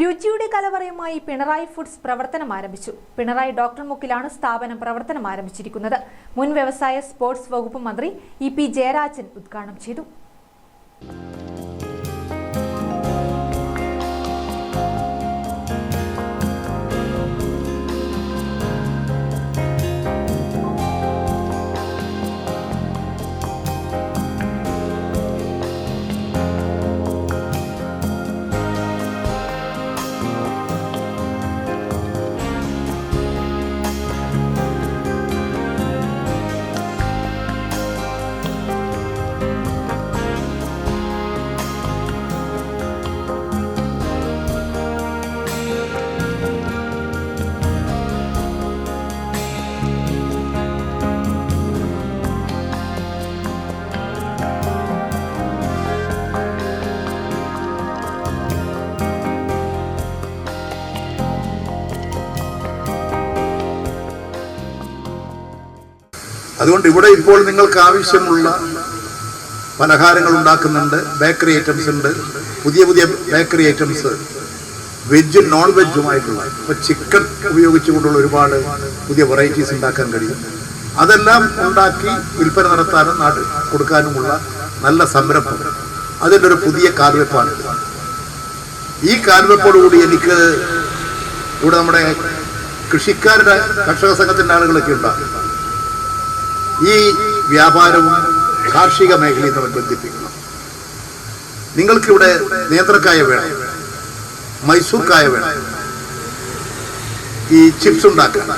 രുചിയുടെ കലവറയുമായി പിണറായി ഫുഡ്സ് പ്രവർത്തനം ആരംഭിച്ചു. പിണറായി ഡോക്ടർ മുക്കിലാണ് സ്ഥാപനം പ്രവർത്തനം ആരംഭിച്ചിരിക്കുന്നത്. മുൻ വ്യവസായ സ്പോർട്സ് വകുപ്പ് മന്ത്രി ഇ പി ജയരാജൻ ഉദ്ഘാടനം ചെയ്തു. അതുകൊണ്ട് ഇവിടെ ഇപ്പോൾ നിങ്ങൾക്ക് ആവശ്യമുള്ള പലഹാരങ്ങൾ ഉണ്ടാക്കുന്നുണ്ട് ബേക്കറി ഐറ്റംസ് ഉണ്ട് പുതിയ പുതിയ ബേക്കറി ഐറ്റംസ് വെജും നോൺ വെജുമായിട്ടുള്ള ഇപ്പോൾ ചിക്കൻ ഉപയോഗിച്ചുകൊണ്ടുള്ള ഒരുപാട് പുതിയ വെറൈറ്റീസ് ഉണ്ടാക്കാൻ കഴിയും. അതെല്ലാം ഉണ്ടാക്കി വിൽപ്പന നടത്താനും നാട് കൊടുക്കാനുമുള്ള നല്ല സംരംഭം. അതിന്റെ ഒരു പുതിയ കാൽവെപ്പാണ് ഈ കാൽവെപ്പോടുകൂടി എനിക്ക് ഇവിടെ നമ്മുടെ കൃഷിക്കാരുടെ കർഷക സംഘത്തിന്റെ ആളുകളൊക്കെ ഉണ്ടാകും. ഈ വ്യാപാരവും കാർഷിക മേഖലയും തമ്മിൽ ബന്ധിപ്പിക്കണം. നിങ്ങൾക്കിവിടെ നേന്ത്രക്കായ വേണം. മൈസൂർക്കായ കായ വേണം. ഈ ചിപ്സ് ഉണ്ടാക്കാൻ.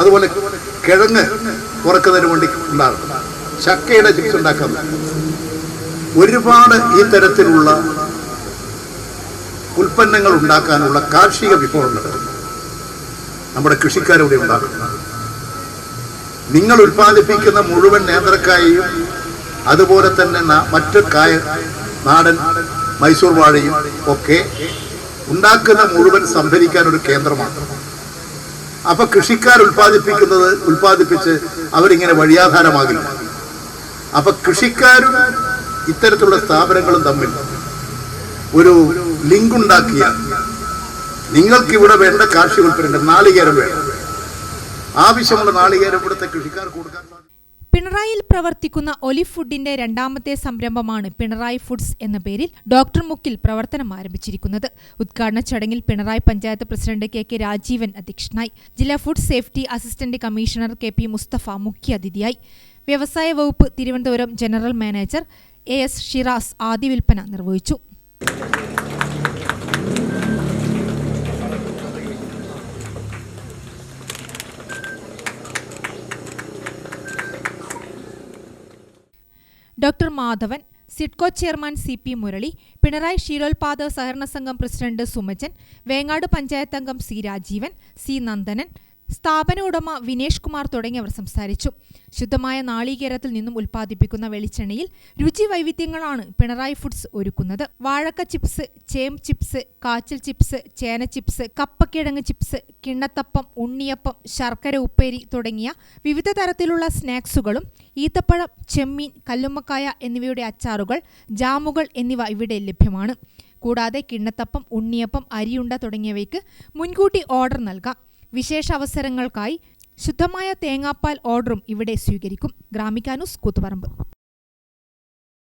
അതുപോലെ കിഴങ്ങ് കുറക്കുന്നതിന് വേണ്ടി ഉണ്ടാകും ചക്കയുടെ ചിപ്സ് ഉണ്ടാക്കാൻ ഒരുപാട് ഈ തരത്തിലുള്ള ഉൽപ്പന്നങ്ങൾ ഉണ്ടാക്കാനുള്ള കാർഷിക വിഭവങ്ങൾ നമ്മുടെ കൃഷിക്കാരൂടെ ഉണ്ടാക്കുന്നത് നിങ്ങൾ ഉൽപ്പാദിപ്പിക്കുന്ന മുഴുവൻ നേന്ത്രക്കായയും അതുപോലെ തന്നെ മറ്റു കായ നാടൻ മൈസൂർ വാഴയും ഒക്കെ ഉണ്ടാക്കുന്ന മുഴുവൻ സംഭരിക്കാൻ ഒരു കേന്ദ്രമാണ്. അപ്പൊ കൃഷിക്കാർ ഉൽപ്പാദിപ്പിക്കുന്നത് ഉൽപ്പാദിപ്പിച്ച് അവരിങ്ങനെ വഴിയാധാരമാകില്ല അപ്പൊ കൃഷിക്കാരും ഇത്തരത്തിലുള്ള സ്ഥാപനങ്ങളും തമ്മിൽ ഒരു ലിങ്ക് ഉണ്ടാക്കിയ നിങ്ങൾക്ക് ഇവിടെ വേണ്ട കാർഷിക ഉൽപ്പന്നം നാളികേരം വേണം. ആവശ്യമുള്ള നാളികേരം ഇവിടുത്തെ കൃഷിക്കാർക്ക് കൊടുക്കാൻ പിണറായിൽ പ്രവർത്തിക്കുന്ന ഒലി ഫുഡിന്റെ രണ്ടാമത്തെ സംരംഭമാണ് പിണറായി ഫുഡ്സ് എന്ന പേരിൽ ഡോക്ടർ മുക്കിൽ പ്രവർത്തനം ആരംഭിച്ചിരിക്കുന്നത്. ഉദ്ഘാടന ചടങ്ങിൽ Pinarayi panchayat president K K Rajeevan അധ്യക്ഷനായി. ജില്ലാ food safety assistant commissioner K P Musthafa മുഖ്യാതിഥിയായി വ്യവസായ വകുപ്പ് Thiruvananthapuram general manager A S Shiraz ആദ്യ വിൽപ്പന നിർവഹിച്ചു. Doctor Madhavan SIDCO chairman C P Murali Pinarayi ക്ഷീരോത്പാദക സഹകരണ സംഘം പ്രസിഡന്റ് സുമജൻ വേങ്ങാട് പഞ്ചായത്ത് അംഗം സി രാജീവൻ സി നന്ദനൻ സ്ഥാപന ഉടമ വിനേഷ് കുമാർ തുടങ്ങിയവർ സംസാരിച്ചു. ശുദ്ധമായ നാളികേരത്തിൽ നിന്നും ഉൽപ്പാദിപ്പിക്കുന്ന വെളിച്ചെണ്ണയിൽ രുചി വൈവിധ്യങ്ങളാണ് പിണറായി ഫുഡ്സ് ഒരുക്കുന്നത്. വാഴക്ക ചിപ്സ് ചേം ചിപ്സ് കാച്ചിൽ ചിപ്സ് ചേന ചിപ്സ് കപ്പക്കിഴങ്ങ് ചിപ്സ് കിണ്ണത്തപ്പം ഉണ്ണിയപ്പം ശർക്കര ഉപ്പേരി തുടങ്ങിയ വിവിധ തരത്തിലുള്ള സ്നാക്സുകളും ഈത്തപ്പഴം ചെമ്മീൻ കല്ലുമ്മക്കായ എന്നിവയുടെ അച്ചാറുകൾ ജാമുകൾ എന്നിവ ഇവിടെ ലഭ്യമാണ്. കൂടാതെ കിണ്ണത്തപ്പം ഉണ്ണിയപ്പം അരിയുണ്ട തുടങ്ങിയവയ്ക്ക് മുൻകൂട്ടി ഓർഡർ നൽകാം. വിശേഷ അവസരങ്ങൾക്കായി ശുദ്ധമായ തേങ്ങാപ്പാൽ ഓർഡറും ഇവിടെ സ്വീകരിക്കും. ഗ്രാമിക്കാനൂസ് കൂത്തുപറമ്പ്.